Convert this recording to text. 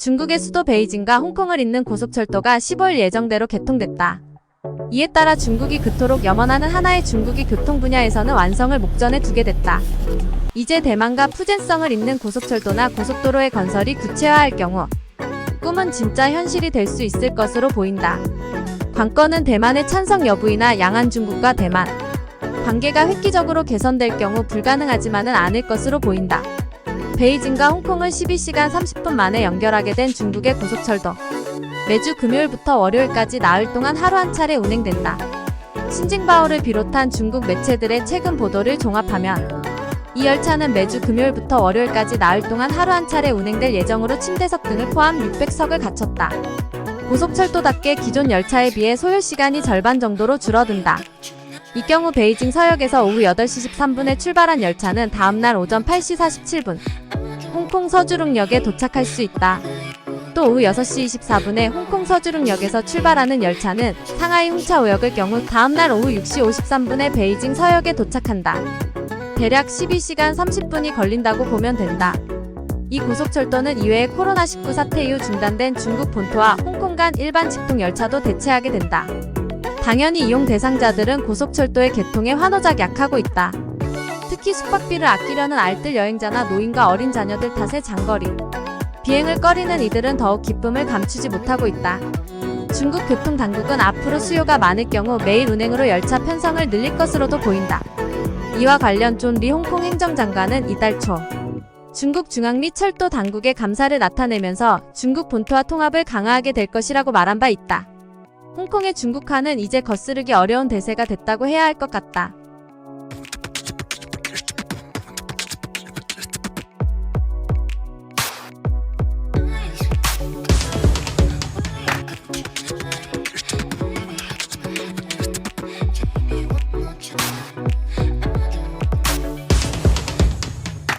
중국의 수도 베이징과 홍콩을 잇는 고속철도가 15일 예정대로 개통됐다. 이에 따라 중국이 그토록 염원하는 하나의 중국이 교통 분야에서는 완성을 목전에 두게 됐다. 이제 대만과 푸젠성을 잇는 고속철도나 고속도로의 건설이 구체화할 경우 꿈은 진짜 현실이 될 수 있을 것으로 보인다. 관건은 대만의 찬성 여부이나 양안 중국과 대만 관계가 획기적으로 개선될 경우 불가능하지만은 않을 것으로 보인다. 베이징과 홍콩을 12시간 30분 만에 연결하게 된 중국의 고속철도. 매주 금요일부터 월요일까지 나흘 동안 하루 한 차례 운행된다. 신징바오를 비롯한 중국 매체들의 최근 보도를 종합하면 이 열차는 매주 금요일부터 월요일까지 나흘 동안 하루 한 차례 운행될 예정으로 침대석 등을 포함 600석을 갖췄다. 고속철도답게 기존 열차에 비해 소요 시간이 절반 정도로 줄어든다. 이 경우 베이징 서역에서 오후 8시 13분에 출발한 열차는 다음날 오전 8시 47분 홍콩 서주릉역에 도착할 수 있다. 또 오후 6시 24분에 홍콩 서주릉역에서 출발하는 열차는 상하이 홍차오역을 경우 다음날 오후 6시 53분에 베이징 서역에 도착한다. 대략 12시간 30분이 걸린다고 보면 된다. 이 고속철도는 이외에 코로나19 사태 이후 중단된 중국 본토와 홍콩 간 일반 직통 열차도 대체하게 된다. 당연히 이용 대상자들은 고속철도의 개통에 환호작 약하고 있다. 특히 숙박비를 아끼려는 알뜰 여행자나 노인과 어린 자녀들 탓에 장거리 비행을 꺼리는 이들은 더욱 기쁨을 감추지 못하고 있다. 중국 교통당국은 앞으로 수요가 많을 경우 매일 운행으로 열차 편성을 늘릴 것으로도 보인다. 이와 관련 존 리 홍콩 행정장관은 이달 초 중국 중앙 및 철도 당국의 감사를 나타내면서 중국 본토와 통합을 강화하게 될 것이라고 말한 바 있다. 홍콩의 중국화는 이제 거스르기 어려운 대세가 됐다고 해야 할 것 같다.